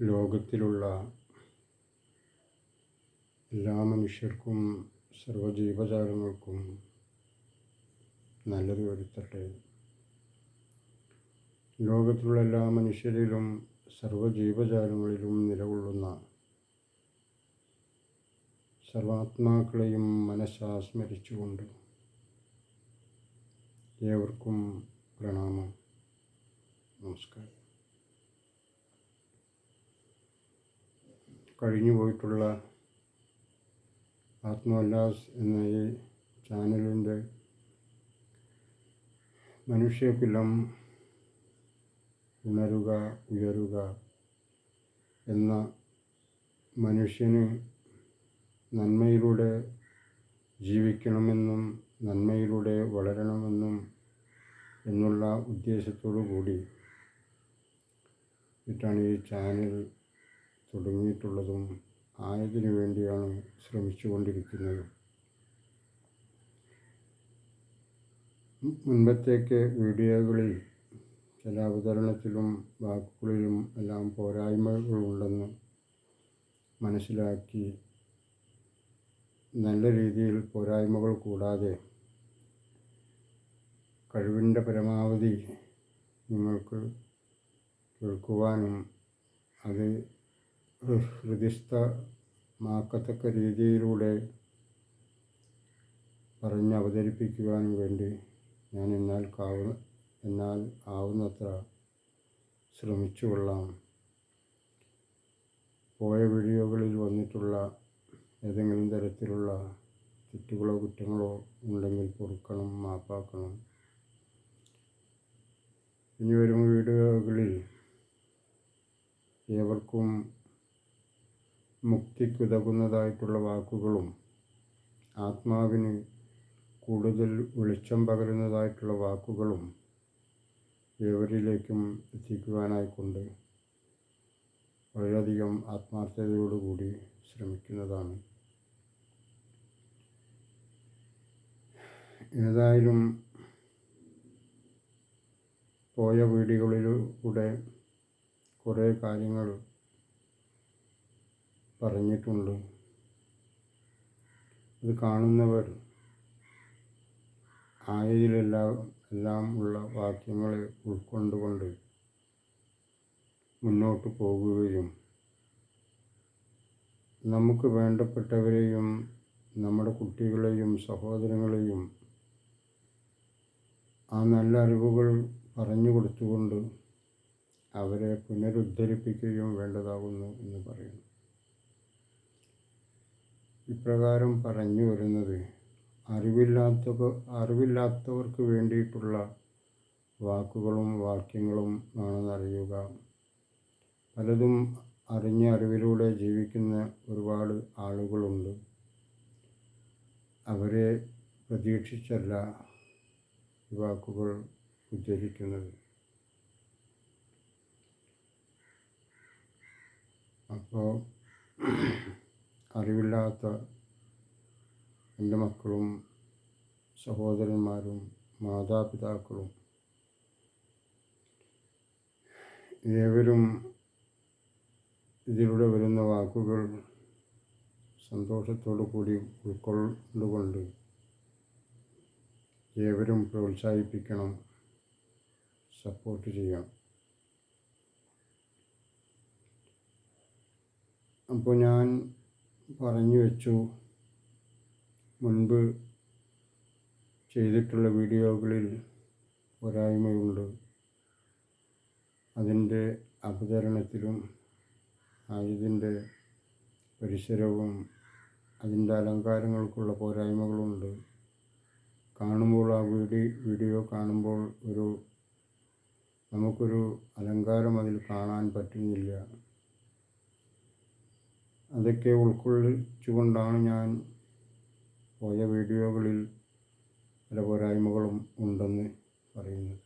ലോകത്തിലുള്ള എല്ലാ മനുഷ്യർക്കും സർവജീവജാലങ്ങൾക്കും നല്ലത് വരുത്തട്ടെ ലോകത്തിലുള്ള എല്ലാ മനുഷ്യരിലും സർവജീവജാലങ്ങളിലും നിലകൊള്ളുന്ന സർവാത്മാക്കളെയും മനസ്സാസ്മരിച്ചുകൊണ്ട് ഏവർക്കും പ്രണാമം. നമസ്കാരം. കഴിഞ്ഞു പോയിട്ടുള്ള ആത്മോല്ലാസ് എന്ന ഈ ചാനലിന്റെ മനുഷ്യകുലം ഉണരുക ഉയരുക എന്ന മനുഷ്യന് നന്മയിലൂടെ ജീവിക്കണമെന്നും നന്മയിലൂടെ വളരണമെന്നും എന്നുള്ള ഉദ്ദേശത്തോടു കൂടി ഇട്ടാണ് ഈ ചാനൽ തുടങ്ങിയിട്ടുള്ളതും ആയതിനു വേണ്ടിയാണ് ശ്രമിച്ചുകൊണ്ടിരിക്കുന്നത്. മുൻപത്തേക്ക് വീഡിയോകളിൽ ചില അവതരണത്തിലും വാക്കുകളിലും എല്ലാം പോരായ്മകളുണ്ടെന്ന് മനസ്സിലാക്കി നല്ല രീതിയിൽ പോരായ്മകൾ കൂടാതെ കഴിവിന്റെ പരമാവധി നിങ്ങൾക്ക് കേൾക്കുവാനും അത് ഹൃദിസ്ഥമാക്കത്തക്ക രീതിയിലൂടെ പറഞ്ഞ് അവതരിപ്പിക്കുവാൻ വേണ്ടി ഞാൻ എന്നാൽ കാവ എന്നാൽ ആവുന്നത്ര ശ്രമിച്ചു കൊള്ളാം പോയ വീഡിയോകളിൽ വന്നിട്ടുള്ള ഏതെങ്കിലും തരത്തിലുള്ള തെറ്റുകളോ കുറ്റങ്ങളോ ഉണ്ടെങ്കിൽ പൊറുക്കണം മാപ്പാക്കണം. ഇനി വരും വീഡിയോകളിൽ ഏവർക്കും മുക്തിക്കുതകുന്നതായിട്ടുള്ള വാക്കുകളും ആത്മാവിന് കൂടുതൽ വെളിച്ചം പകരുന്നതായിട്ടുള്ള വാക്കുകളും ഏവരിലേക്കും എത്തിക്കുവാനായിക്കൊണ്ട് വളരെയധികം ആത്മാർത്ഥതയോടുകൂടി ശ്രമിക്കുന്നതാണ്. ഏതായാലും പോയ വീടുകളിലൂടെ കുറേ കാര്യങ്ങൾ പറഞ്ഞിട്ടുണ്ട്. അത് കാണുന്നവർ ആയതിലെല്ലാം എല്ലാം ഉള്ള വാക്യങ്ങളെ ഉൾക്കൊണ്ടുകൊണ്ട് മുന്നോട്ട് പോകുകയും നമുക്ക് വേണ്ടപ്പെട്ടവരെയും നമ്മുടെ കുട്ടികളെയും സഹോദരങ്ങളെയും ആ നല്ല അറിവുകൾ പറഞ്ഞു കൊടുത്തുകൊണ്ട് അവരെ പുനരുദ്ധരിപ്പിക്കുകയും വേണ്ടതാകുന്നു എന്ന് പറയുന്നു. ഇപ്രകാരം പറഞ്ഞു വരുന്നത്. അറിവില്ലാത്ത അറിവില്ലാത്തവർക്ക് വേണ്ടിയിട്ടുള്ള വാക്കുകളും വാക്യങ്ങളും ആണെന്നറിയുക. പലതും അറിഞ്ഞ അറിവിലൂടെ ജീവിക്കുന്ന ഒരുപാട് ആളുകളുണ്ട്. അവരെ പ്രതീക്ഷിച്ചല്ല ഈ വാക്കുകൾ ഉദ്ധരിക്കുന്നത്. അപ്പോൾ അറിവില്ലാത്ത എന്റെ മക്കളും സഹോദരന്മാരും മാതാപിതാക്കളും ഏവരും ഇതിലൂടെ വരുന്ന വാക്കുകൾ സന്തോഷത്തോടു കൂടി ഉൾക്കൊണ്ടുകൊണ്ട് ഏവരും പ്രോത്സാഹിപ്പിക്കണം സപ്പോർട്ട് ചെയ്യണം അപ്പോൾ ഞാൻ പറഞ്ഞു വെച്ചു. മുൻപ് ചെയ്തിട്ടുള്ള വീഡിയോകളിൽ പോരായ്മയുണ്ട് അതിന്റെ അവതരണത്തിലും ആയതിന്റെ പരിസരവും അതിന്റെ അലങ്കാരങ്ങൾക്കുള്ള പോരായ്മകളുണ്ട്. കാണുമ്പോൾ ആ വീഡിയോ വീഡിയോ കാണുമ്പോൾ ഒരു നമുക്കൊരു അലങ്കാരം അതിൽ കാണാൻ പറ്റുന്നില്ല. അതൊക്കെ ഉൾക്കൊള്ളിച്ചുകൊണ്ടാണ് ഞാൻ പോയ വീഡിയോകളിൽ പല പോരായ്മകളും ഉണ്ടെന്ന് പറയുന്നത്.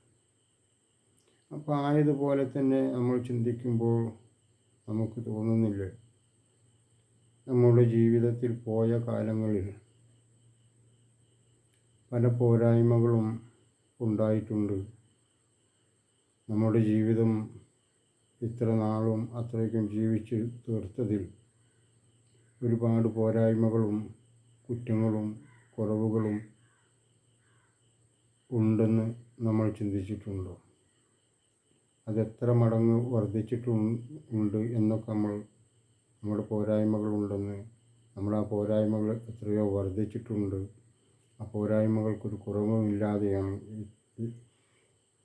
അപ്പോൾ ആയതുപോലെ തന്നെ നമ്മൾ ചിന്തിക്കുമ്പോൾ നമുക്ക് തോന്നുന്നില്ല. നമ്മുടെ ജീവിതത്തിൽ പോയ കാലങ്ങളിൽ പല പോരായ്മകളും ഉണ്ടായിട്ടുണ്ട്. നമ്മുടെ ജീവിതം ഇത്ര നാളും അത്രയ്ക്കും ജീവിച്ച് തീർത്തതിൽ ഒരുപാട് പോരായ്മകളും കുറ്റങ്ങളും കുറവുകളും ഉണ്ടെന്ന് നമ്മൾ ചിന്തിച്ചിട്ടുണ്ടോ? അതെത്ര മടങ്ങ് വർദ്ധിച്ചിട്ടുണ്ട് എന്നൊക്കെ നമ്മൾ നമ്മുടെ പോരായ്മകളുണ്ടെന്ന് നമ്മൾ ആ പോരായ്മകൾ എത്രയോ വർദ്ധിച്ചിട്ടുണ്ട്. ആ പോരായ്മകൾക്കൊരു കുറവുമില്ലാതെയാണ്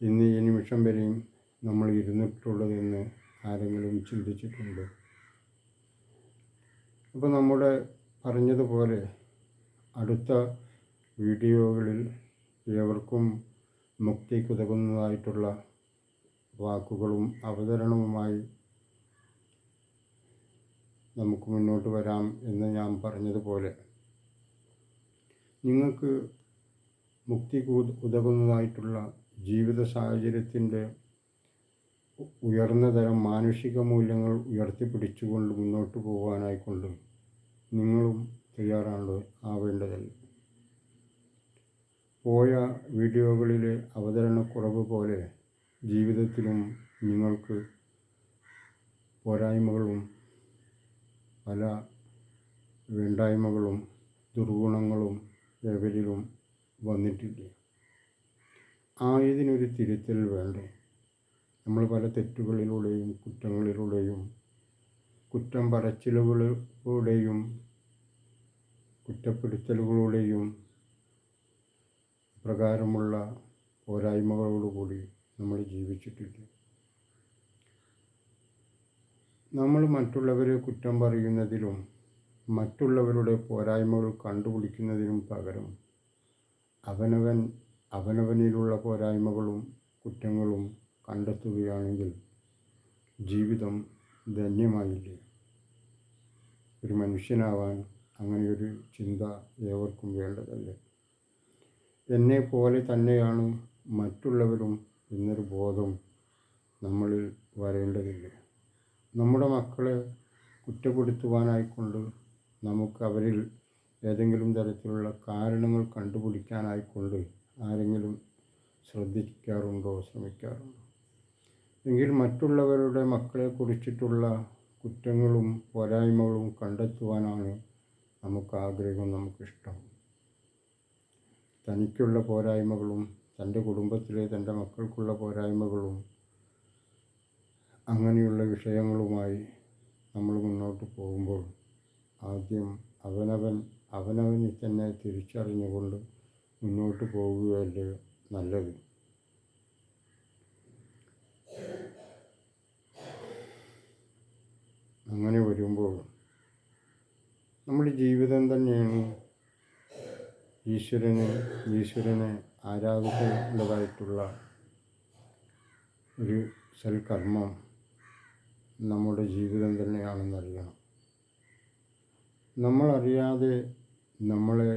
ഇന്ന് ഈ നിമിഷം വരെയും നമ്മൾ ഇരുന്നിട്ടുള്ളതെന്ന് ആരെങ്കിലും ചിന്തിച്ചിട്ടുണ്ട്? അപ്പോൾ നമ്മുടെ പറഞ്ഞതുപോലെ അടുത്ത വീഡിയോകളിൽ ഏവർക്കും മുക്തിക്കുതകുന്നതായിട്ടുള്ള വാക്കുകളും അവതരണവുമായി നമുക്ക് മുന്നോട്ട് വരാം എന്ന് ഞാൻ പറഞ്ഞതുപോലെ നിങ്ങൾക്ക് മുക്തി ഉതകുന്നതായിട്ടുള്ള ജീവിത സാഹചര്യത്തിന്റെ ഉയർന്ന തരം മാനുഷിക മൂല്യങ്ങൾ ഉയർത്തിപ്പിടിച്ചുകൊണ്ട് മുന്നോട്ട് പോകാനായിക്കൊണ്ട് നിങ്ങളും തയ്യാറാണ് ആവേണ്ടതല്ല പോയ വീഡിയോകളിലെ അവതരണക്കുറവ് പോലെ ജീവിതത്തിലും നിങ്ങൾക്ക് പോരായ്മകളും പല വേണ്ടായ്മകളും ദുർഗുണങ്ങളും എവരിലും വന്നിട്ടില്ല. ആയതിനൊരു തിരുത്തൽ വേണ്ടേ? നമ്മൾ പല തെറ്റുകളിലൂടെയും കുറ്റങ്ങളിലൂടെയും കുറ്റം പറച്ചിലുകളിലൂടെയും കുറ്റപ്പെടുത്തലുകളുടെയും പ്രകാരമുള്ള പോരായ്മകളോടുകൂടി നമ്മൾ ജീവിച്ചിട്ടില്ല നമ്മൾ മറ്റുള്ളവരെ കുറ്റം പറയുന്നതിലും മറ്റുള്ളവരുടെ പോരായ്മകൾ കണ്ടുപിടിക്കുന്നതിനും പകരം അവനവൻ അവനവനിലുള്ള പോരായ്മകളും കുറ്റങ്ങളും കണ്ടെത്തുകയാണെങ്കിൽ ജീവിതം ധന്യമായില്ലേ? ഒരു മനുഷ്യനാവാൻ അങ്ങനെയൊരു ചിന്ത ഏവർക്കും വേണ്ടതല്ലേ. എന്നെ പോലെ തന്നെയാണ് മറ്റുള്ളവരും എന്നൊരു ബോധം നമ്മളിൽ വരേണ്ടതില്ല. നമ്മുടെ മക്കളെ കുറ്റപ്പെടുത്തുവാനായിക്കൊണ്ട് നമുക്ക് അവരിൽ ഏതെങ്കിലും തരത്തിലുള്ള കാരണങ്ങൾ കണ്ടുപിടിക്കാനായിക്കൊണ്ട് ആരെങ്കിലും ശ്രദ്ധിക്കാറുണ്ടോ? ശ്രമിക്കാറുണ്ടോ? എങ്കിൽ മറ്റുള്ളവരുടെ മക്കളെ കുറിച്ചിട്ടുള്ള കുറ്റങ്ങളും പോരായ്മകളും കണ്ടെത്തുവാനാണ് നമുക്ക് ആഗ്രഹം നമുക്കിഷ്ടം. തനിക്കുള്ള പോരായ്മകളും തന്റെ കുടുംബത്തിലെ തന്റെ മക്കൾക്കുള്ള പോരായ്മകളും അങ്ങനെയുള്ള വിഷയങ്ങളുമായി നമ്മൾ മുന്നോട്ട് പോകുമ്പോൾ ആദ്യം അവനവൻ അവനവനെ തന്നെ തിരിച്ചറിഞ്ഞുകൊണ്ട് മുന്നോട്ട് പോകുകയല്ലേ നല്ലത്. അങ്ങനെ വരുമ്പോൾ നമ്മുടെ ജീവിതം തന്നെയാണ് ഈശ്വരനെ ഈശ്വരനെ ആരാധിക്കേണ്ടതായിട്ടുള്ള ഒരു സൽക്കർമ്മം നമ്മുടെ ജീവിതം തന്നെയാണെന്നറിയണം നമ്മളറിയാതെ നമ്മളെ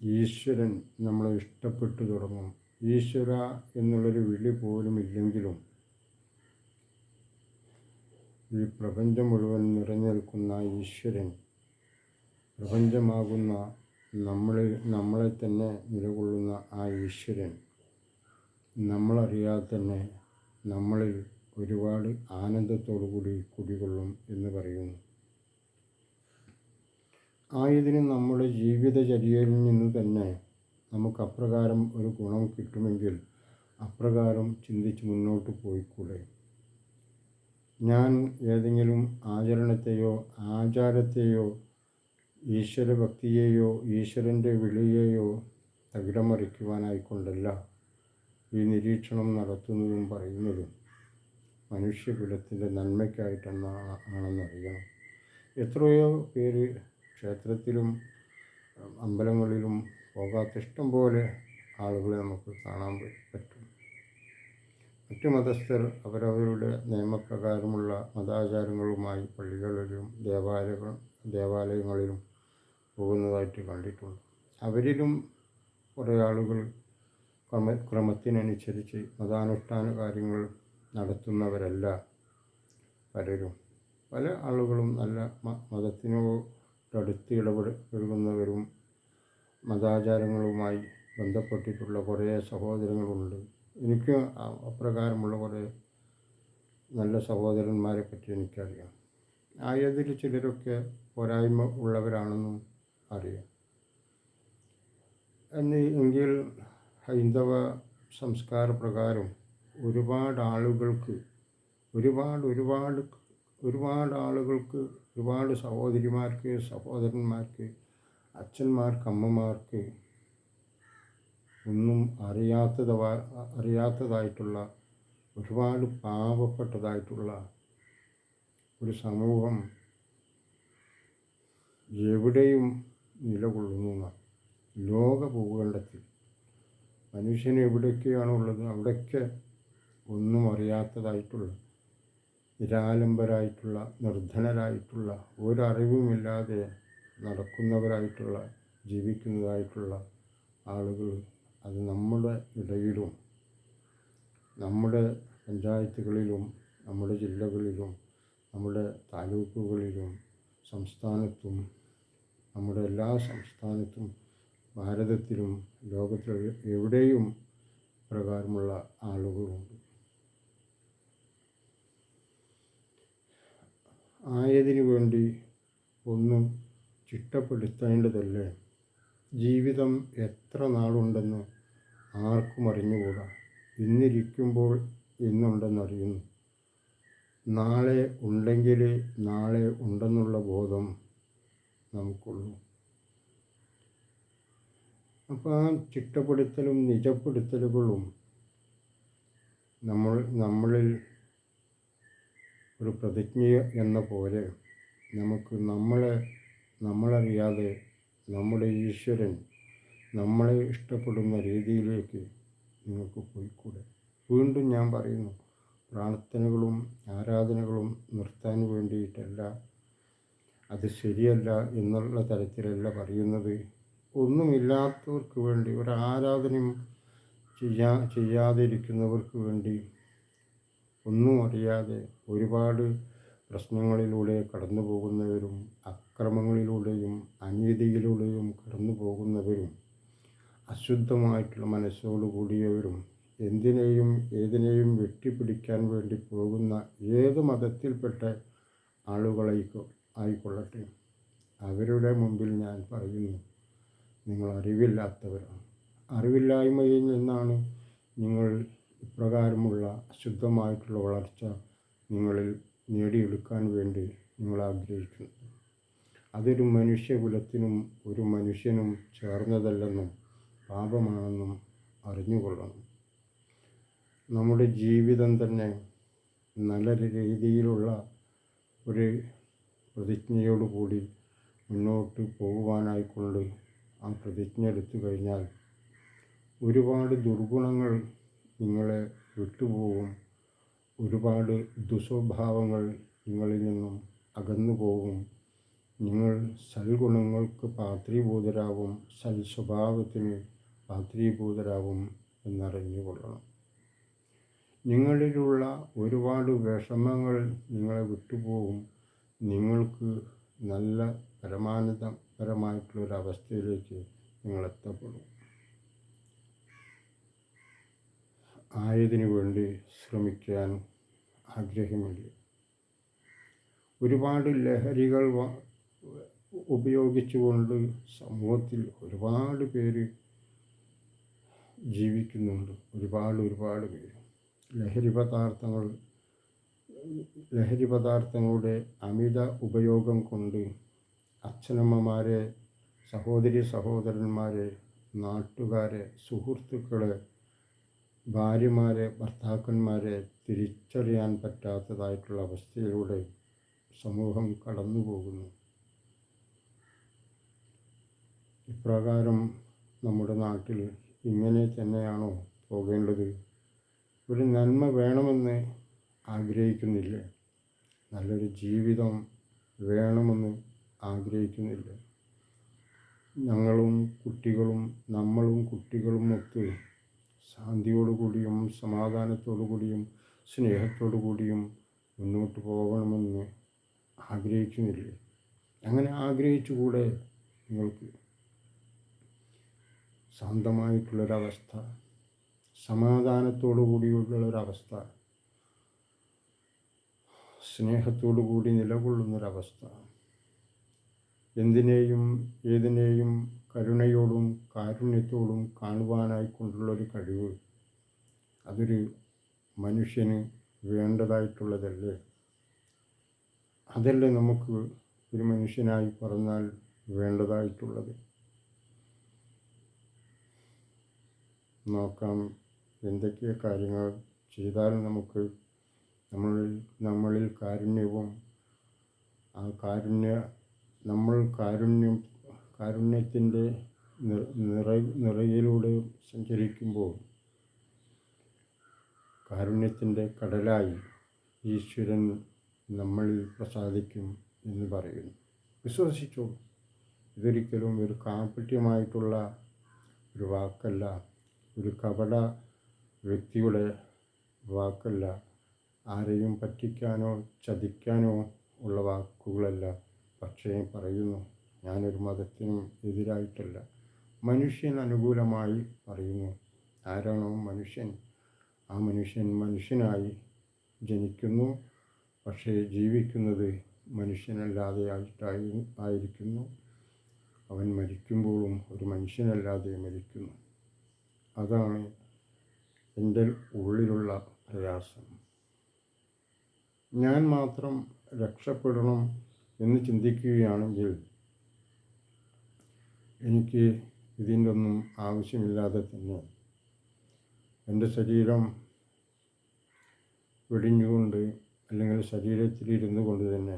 ഈശ്വരൻ നമ്മളെ ഇഷ്ടപ്പെട്ടു തുടങ്ങും. ഈശ്വര എന്നുള്ളൊരു വിളി പോലും ഇല്ലെങ്കിലും ഈ പ്രപഞ്ചം മുഴുവൻ നിറഞ്ഞു നിൽക്കുന്ന ഈശ്വരൻ. പ്രപഞ്ചമാകുന്ന നമ്മളിൽ നമ്മളെ തന്നെ നിലകൊള്ളുന്ന ആ ഈശ്വരൻ. നമ്മളറിയാതെ തന്നെ നമ്മളിൽ ഒരുപാട് ആനന്ദത്തോടു കൂടി കുടികൊള്ളും എന്ന് പറയുന്നു. ആയതിന് നമ്മുടെ ജീവിതചര്യയിൽ നിന്ന് തന്നെ നമുക്ക് അപ്രകാരം ഒരു ഗുണം കിട്ടുമെങ്കിൽ അപ്രകാരം ചിന്തിച്ച് മുന്നോട്ട് പോയിക്കൂടെ? ഞാൻ ഏതെങ്കിലും ആചരണത്തെയോ ആചാരത്തെയോ ഈശ്വരഭക്തിയെയോ ഈശ്വരന്റെ വിളിയെയോ തകിടമറിക്കുവാനായിക്കൊണ്ടല്ല ഈ നിരീക്ഷണം നടത്തുന്നതും പറയുന്നതും മനുഷ്യകുലത്തിന്റെ നന്മയ്ക്കായിട്ടെന്നാണ് ആണെന്നറിയണം. എത്രയോ പേര് ക്ഷേത്രത്തിലും അമ്പലങ്ങളിലും പോകാത്ത ഇഷ്ടം പോലെ ആളുകളെ നമുക്ക് കാണാൻ പറ്റും. മറ്റു മതസ്ഥർ അവരവരുടെ നിയമപ്രകാരമുള്ള മതാചാരങ്ങളുമായി പള്ളികളിലും ദേവാലയങ്ങൾ ദേവാലയങ്ങളിലും പോകുന്നതായിട്ട് കണ്ടിട്ടുണ്ട്. അവരിലും കുറേ ആളുകൾ ക്രമ ക്രമത്തിനനുസരിച്ച് മതാനുഷ്ഠാന കാര്യങ്ങൾ നടത്തുന്നവരല്ല പലരും. പല ആളുകളും നല്ല മതത്തിനോടടുത്ത് ഇടപെടുന്നവരും മതാചാരങ്ങളുമായി ബന്ധപ്പെട്ടിട്ടുള്ള കുറേ സഹോദരങ്ങളുണ്ട്. എനിക്ക് അപ്രകാരമുള്ള കുറേ നല്ല സഹോദരന്മാരെ പറ്റി എനിക്കറിയാം. ആയതിൽ ചിലരൊക്കെ പോരായ്മ ഉള്ളവരാണെന്നും അറിയാം. എന്ന് എങ്കിൽ ഹൈന്ദവ സംസ്കാര പ്രകാരം ഒരുപാട് ആളുകൾക്ക് ഒരുപാട് ഒരുപാട് ഒരുപാട് ആളുകൾക്ക് ഒരുപാട് സഹോദരിമാർക്ക് സഹോദരന്മാർക്ക് അച്ഛന്മാർക്ക് അമ്മമാർക്ക് ഒന്നും അറിയാത്തത അറിയാത്തതായിട്ടുള്ള ഒരുപാട് പാവപ്പെട്ടതായിട്ടുള്ള ഒരു സമൂഹം എവിടെയും നിലകൊള്ളുന്നു ലോക ഭൂഖണ്ഡത്തിൽ മനുഷ്യൻ എവിടെയൊക്കെയാണുള്ളത് അവിടെയൊക്കെ ഒന്നും അറിയാത്തതായിട്ടുള്ള നിരാലംബരായിട്ടുള്ള നിർധനരായിട്ടുള്ള ഒരറിവുമില്ലാതെ നടക്കുന്നവരായിട്ടുള്ള ജീവിക്കുന്നതായിട്ടുള്ള ആളുകൾ അത് നമ്മുടെ ഇടയിലും നമ്മുടെ പഞ്ചായത്തുകളിലും നമ്മുടെ ജില്ലകളിലും നമ്മുടെ താലൂക്കുകളിലും സംസ്ഥാനത്തും നമ്മുടെ എല്ലാ സംസ്ഥാനത്തും ഭാരതത്തിലും ലോകത്തിൽ എവിടെയും പ്രകാരമുള്ള ആളുകളുണ്ട്. ആയതിനു വേണ്ടി ഒന്നും ചിട്ടപ്പെടുത്തേണ്ടതല്ലേ? ജീവിതം എത്ര നാളുണ്ടെന്ന് ആർക്കും അറിഞ്ഞുകൂടാ. ഇന്നിരിക്കുമ്പോൾ ഇന്നുണ്ടെന്നറിയുന്നു നാളെ ഉണ്ടെങ്കിൽ നാളെ ഉണ്ടെന്നുള്ള ബോധം നമുക്കുള്ളൂ. അപ്പോൾ ആ ചിട്ടപ്പെടുത്തലും നിജപ്പെടുത്തലുകളും നമ്മൾ നമ്മളിൽ ഒരു പ്രതിജ്ഞ എന്ന പോലെ നമുക്ക് നമ്മളെ നമ്മളറിയാതെ നമ്മുടെ ഈശ്വരൻ നമ്മളെ ഇഷ്ടപ്പെടുന്ന രീതിയിലേക്ക് നിങ്ങൾക്ക് പോയിക്കൂടെ? വീണ്ടും ഞാൻ പറയുന്നു പ്രാർത്ഥനകളും ആരാധനകളും നിർത്താൻ വേണ്ടിയിട്ടല്ല. അത് ശരിയല്ല എന്നുള്ള തരത്തിലല്ല പറയുന്നത്. ഒന്നുമില്ലാത്തവർക്ക് വേണ്ടി ഒരു ആരാധനയും ചെയ്യാ ചെയ്യാതിരിക്കുന്നവർക്ക് വേണ്ടി ഒന്നും അറിയാതെ ഒരുപാട് പ്രശ്നങ്ങളിലൂടെ കടന്നു പോകുന്നവരും അക്രമങ്ങളിലൂടെയും അനീതിയിലൂടെയും കടന്നു പോകുന്നവരും അശുദ്ധമായിട്ടുള്ള മനസ്സോടു കൂടിയവരും എന്തിനേയും ഏതിനേയും വെട്ടിപ്പിടിക്കാൻ വേണ്ടി പോകുന്ന ഏത് മതത്തിൽപ്പെട്ട ആളുകളായിക്കോ ആയിക്കൊള്ളട്ടെ. അവരുടെ മുമ്പിൽ ഞാൻ പറയുന്നു നിങ്ങൾ അറിവില്ലാത്തവരാണ്. അറിവില്ലായ്മയിൽ നിന്നാണ് നിങ്ങൾ ഇപ്രകാരമുള്ള അശുദ്ധമായിട്ടുള്ള വളർച്ച നിങ്ങളിൽ നേടിയെടുക്കാൻ വേണ്ടി നിങ്ങൾ ആഗ്രഹിക്കുന്നത്. അതൊരു മനുഷ്യകുലത്തിനും ഒരു മനുഷ്യനും ചേർന്നതല്ലെന്നും പാപമാണെന്നും അറിഞ്ഞുകൊള്ളണം. നമ്മുടെ ജീവിതം തന്നെ നല്ല രീതിയിലുള്ള ഒരു പ്രതിജ്ഞയോടുകൂടി മുന്നോട്ട് പോകുവാനായിക്കൊണ്ട് ആ പ്രതിജ്ഞ എടുത്തു കഴിഞ്ഞാൽ ഒരുപാട് ദുർഗുണങ്ങൾ നിങ്ങളെ വിട്ടുപോകും. ഒരുപാട് ദുസ്വഭാവങ്ങൾ നിങ്ങളിൽ നിന്നും അകന്നു പോകും. നിങ്ങൾ സൽഗുണങ്ങൾക്ക് പാത്രീഭൂതരാകും. സൽസ്വഭാവത്തിന് പാത്രീഭൂതരാകും എന്നറിഞ്ഞുകൊള്ളണം. നിങ്ങളിലുള്ള ഒരുപാട് വിഷമങ്ങൾ നിങ്ങളെ വിട്ടുപോകും. നിങ്ങൾക്ക് നല്ല പരമാനന്ദപരമായിട്ടുള്ളൊരവസ്ഥയിലേക്ക് നിങ്ങൾ എത്തപ്പെടും ആയതിനു വേണ്ടി ശ്രമിക്കാൻ ആഗ്രഹമില്ല. ഒരുപാട് ലഹരികൾ ഉപയോഗിച്ചുകൊണ്ട് സമൂഹത്തിൽ ഒരുപാട് പേര് ജീവിക്കുന്നുണ്ട്. ഒരുപാട് ഒരുപാട് പേര്. ലഹരി പദാർത്ഥങ്ങൾ ലഹരി പദാർത്ഥങ്ങളുടെ അമിത ഉപയോഗം കൊണ്ട് അച്ഛനമ്മമാരെ സഹോദരി സഹോദരന്മാരെ നാട്ടുകാരെ സുഹൃത്തുക്കളെ ഭാര്യമാരെ ഭർത്താക്കന്മാരെ തിരിച്ചറിയാൻ പറ്റാത്തതായിട്ടുള്ള അവസ്ഥയിലൂടെ സമൂഹം കടന്നു പോകുന്നു ഇപ്രകാരം നമ്മുടെ നാട്ടിൽ ഇങ്ങനെ തന്നെയാണോ പോകേണ്ടത്? ഒരു നന്മ വേണമെന്ന് ആഗ്രഹിക്കുന്നില്ല. നല്ലൊരു ജീവിതം വേണമെന്ന് ആഗ്രഹിക്കുന്നില്ല. ഞങ്ങളും കുട്ടികളും നമ്മളും കുട്ടികളും ഒക്കെ ശാന്തിയോടു കൂടിയും സമാധാനത്തോടു കൂടിയും സ്നേഹത്തോടു കൂടിയും മുന്നോട്ട് പോകണമെന്ന് ആഗ്രഹിക്കുന്നില്ലേ. അങ്ങനെ ആഗ്രഹിച്ചുകൂടെ നിങ്ങൾക്ക്? ശാന്തമായിട്ടുള്ളൊരവസ്ഥ സമാധാനത്തോടു കൂടിയുള്ളൊരവസ്ഥ സ്നേഹത്തോടു കൂടി നിലകൊള്ളുന്നൊരവസ്ഥ. എന്തിനേയും ഏതിനേയും കരുണയോടും കാരുണ്യത്തോടും കാണുവാനായിക്കൊണ്ടുള്ളൊരു കഴിവ് അതൊരു മനുഷ്യന് വേണ്ടതായിട്ടുള്ളതല്ലേ? അതല്ലേ നമുക്ക് ഒരു മനുഷ്യനായി പറഞ്ഞാൽ വേണ്ടതായിട്ടുള്ളത്? നോക്കാം. എന്തൊക്കെ കാര്യങ്ങൾ ചെയ്താൽ നമുക്ക് നമ്മളിൽ നമ്മളിൽ കാരുണ്യവും ആ കാരുണ്യ നമ്മൾ കാരുണ്യം കാരുണ്യത്തിന്റെ നിറ നിറയിലൂടെ സഞ്ചരിക്കുമ്പോൾ കാരുണ്യത്തിന്റെ കടലായി ഈശ്വരൻ നമ്മളിൽ പ്രസാദിക്കും എന്ന് പറയുന്നു. വിശ്വസിച്ചു? ഇതൊരിക്കലും ഒരു കാപട്യമായിട്ടുള്ള ഒരു വാക്കല്ല. ഒരു കപട വ്യക്തിയുടെ വാക്കല്ല. ആരെയും പറ്റിക്കാനോ ചതിക്കാനോ ഉള്ള വാക്കുകളല്ല. പക്ഷേ പറയുന്നു ഞാനൊരു മതത്തിനും എതിരായിട്ടല്ല. മനുഷ്യൻ അനുകൂലമായി പറയുന്നു ആരാണോ മനുഷ്യൻ? ആ മനുഷ്യൻ മനുഷ്യനായി ജനിക്കുന്നു. പക്ഷേ ജീവിക്കുന്നത് മനുഷ്യനല്ലാതെ ആയിട്ടായി ആയിരിക്കുന്നു. അവൻ മരിക്കുമ്പോഴും ഒരു മനുഷ്യനല്ലാതെ മരിക്കുന്നു. അതാണ് എന്റെ ഉള്ളിലുള്ള പ്രയാസം. ഞാൻ മാത്രം രക്ഷപ്പെടണം എന്ന് ചിന്തിക്കുകയാണെങ്കിൽ എനിക്ക് ഇതിന്റെ ഒന്നും ആവശ്യമില്ലാതെ തന്നെ എന്റെ ശരീരം വെടിഞ്ഞുകൊണ്ട് അല്ലെങ്കിൽ ശരീരത്തിൽ ഇരുന്നു കൊണ്ട് തന്നെ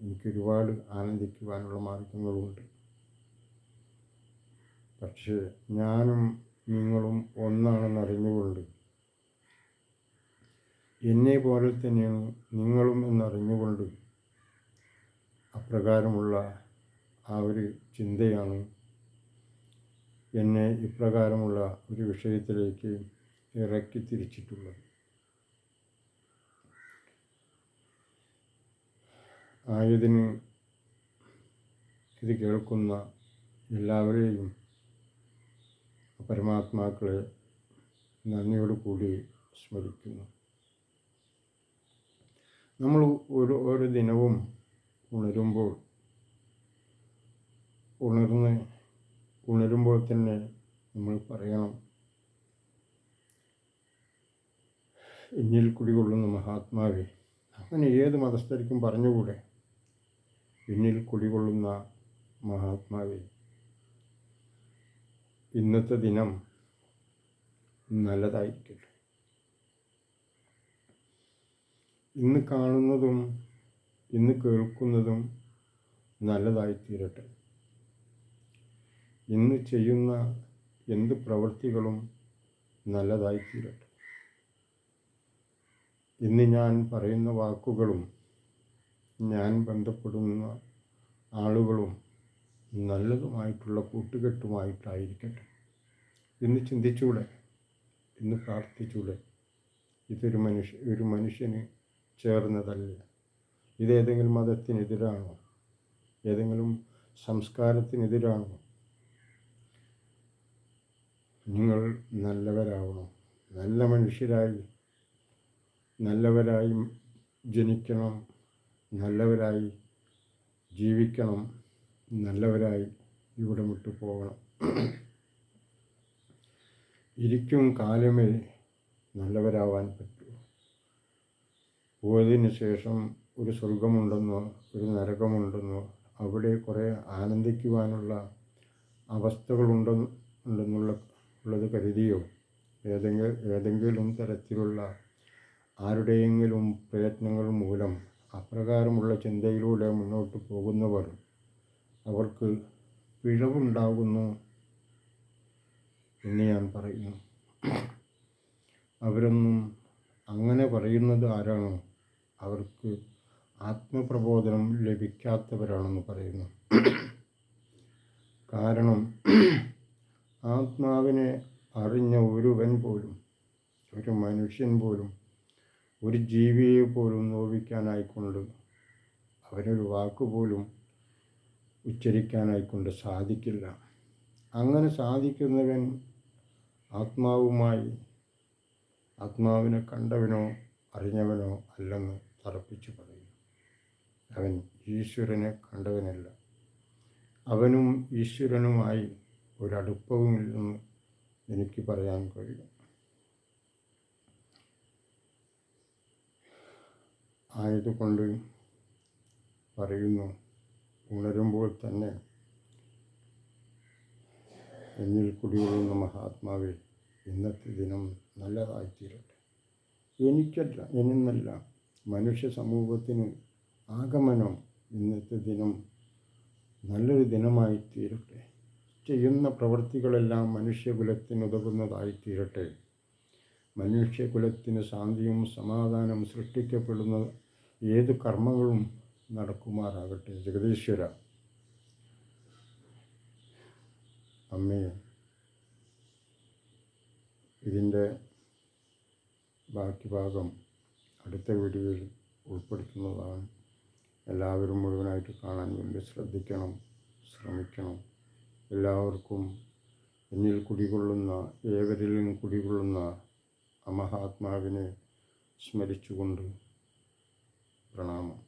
എനിക്ക് ഒരുപാട് ആനന്ദിക്കുവാനുള്ള മാർഗങ്ങളുണ്ട്. പക്ഷേ ഞാനും നിങ്ങളും ഒന്നാണെന്നറിഞ്ഞുകൊണ്ട് എന്നെ പോലെ തന്നെയാണ് നിങ്ങളും എന്നറിഞ്ഞുകൊണ്ട് അപ്രകാരമുള്ള ആ ഒരു ചിന്തയാണ് എന്നെ ഇപ്രകാരമുള്ള ഒരു വിഷയത്തിലേക്ക് ഇറക്കി തിരിച്ചിട്ടുള്ളത്. ആയതിന് ഇത് കേൾക്കുന്ന എല്ലാവരെയും പരമാത്മാക്കളെ നന്ദിയോട് കൂടി സ്മരിക്കുന്നു. നമ്മൾ ഒരു ഓരോ ദിനവും ഉണരുമ്പോൾ ഉണർന്ന് ഉണരുമ്പോൾ തന്നെ നമ്മൾ പറയണം എന്നിൽ കുടികൊള്ളുന്ന മഹാത്മാവെ അങ്ങനെ ഏത് മതസ്ഥർക്കും പറഞ്ഞുകൂടെ? എന്നിൽ കുടികൊള്ളുന്ന മഹാത്മാവെ. ഇന്നത്തെ ദിനം നല്ലതായിരിക്കട്ടെ. ഇന്ന് കാണുന്നതും ഇന്ന് കേൾക്കുന്നതും നല്ലതായി തീരട്ടെ ഇന്ന് ചെയ്യുന്ന എന്ത് പ്രവൃത്തികളും നല്ലതായി തീരട്ടെ ഇന്ന് ഞാൻ പറയുന്ന വാക്കുകളും ഞാൻ ബന്ധപ്പെടുന്ന ആളുകളും നല്ലതുമായിട്ടുള്ള കൂട്ടുകെട്ടുമായിട്ടായിരിക്കട്ടെ. ഇന്ന് ചിന്തിച്ചൂടെ? ഇന്ന് പ്രാർത്ഥിച്ചൂടെ? ഇതൊരു മനുഷ്യ ഒരു മനുഷ്യന് ചേർന്നതല്ല. ഇതേതെങ്കിലും മതത്തിനെതിരാണോ? ഏതെങ്കിലും സംസ്കാരത്തിനെതിരാണോ? നിങ്ങൾ നല്ലവരാവണം. നല്ല മനുഷ്യരായി നല്ലവരായി ജനിക്കണം നല്ലവരായി ജീവിക്കണം. നല്ലവരായി ഇവിടെ വിട്ടു പോകണം. ഇരിക്കും കാലമേ നല്ലവരാവാൻ പറ്റൂ. പോയതിന് ശേഷം ഒരു സ്വർഗമുണ്ടെന്നോ ഒരു നരകമുണ്ടെന്നോ അവിടെ കുറേ ആനന്ദിക്കുവാനുള്ള അവസ്ഥകളുണ്ടെന്ന് ഉണ്ടെന്നുള്ള ഉള്ളത് കരുതിയോ? ഏതെങ്കിലും ഏതെങ്കിലും തരത്തിലുള്ള ആരുടെയെങ്കിലും പ്രയത്നങ്ങൾ മൂലം അപ്രകാരമുള്ള ചിന്തയിലൂടെ മുന്നോട്ട് പോകുന്നവർ അവർക്ക് പിഴവുണ്ടാകുന്നു എന്ന് ഞാൻ പറയുന്നു. അവരൊന്നും അങ്ങനെ പറയുന്നത് ആരാണോ അവർക്ക് ആത്മപ്രബോധനം ലഭിക്കാത്തവരാണെന്ന് പറയുന്നു. കാരണം ആത്മാവിനെ അറിഞ്ഞ ഒരുവൻ പോലും ഒരു മനുഷ്യൻ പോലും ഒരു ജീവിയെ പോലും നോവിക്കാനായിക്കൊണ്ട് അവനൊരു വാക്കുപോലും ഉച്ചരിക്കാനായിക്കൊണ്ട് സാധിക്കില്ല. അങ്ങനെ സാധിക്കുന്നവൻ ആത്മാവുമായി ആത്മാവിനെ കണ്ടവനോ അറിഞ്ഞവനോ അല്ലെന്ന് തറപ്പിച്ചു പറയുന്നു. അവൻ ഈശ്വരനെ കണ്ടവനല്ല. അവനും ഈശ്വരനുമായി ഒരടുപ്പവുമില്ലെന്ന് എനിക്ക് പറയാൻ കഴിയും. ആയതുകൊണ്ട് പറയുന്നു ഉണരുമ്പോൾ തന്നെ എന്നിൽ കുടികൊള്ളുന്ന മഹാത്മാവെ ഇന്നത്തെ ദിനം നല്ലതായിത്തീരട്ടെ. എനിക്കല്ല എന്നല്ല മനുഷ്യ സമൂഹത്തിന് ആഗമനം ഇന്നത്തെ ദിനം നല്ലൊരു ദിനമായി തീരട്ടെ ചെയ്യുന്ന പ്രവൃത്തികളെല്ലാം മനുഷ്യകുലത്തിന് ഉതകുന്നതായി തീരട്ടെ മനുഷ്യകുലത്തിന് ശാന്തിയും സമാധാനവും സൃഷ്ടിക്കപ്പെടുന്ന ഏത് കർമ്മങ്ങളും നടക്കുമാറാകട്ടെ. ജഗദീശ്വര അമ്മേ ഇതിന്റെ ബാക്കി ഭാഗം അടുത്ത വീഡിയോയിൽ ഉൾപ്പെടുത്തുന്നതാണ്. എല്ലാവരും മുഴുവനായിട്ട് കാണാൻ വേണ്ടി ശ്രദ്ധിക്കണം ശ്രമിക്കണം. എല്ലാവർക്കും എന്നിൽ കുടികൊള്ളുന്ന ഏവരിലും കുടികൊള്ളുന്ന അമഹാത്മാവിനെ മഹാത്മാവിനെ സ്മരിച്ചുകൊണ്ട് പ്രണാമം.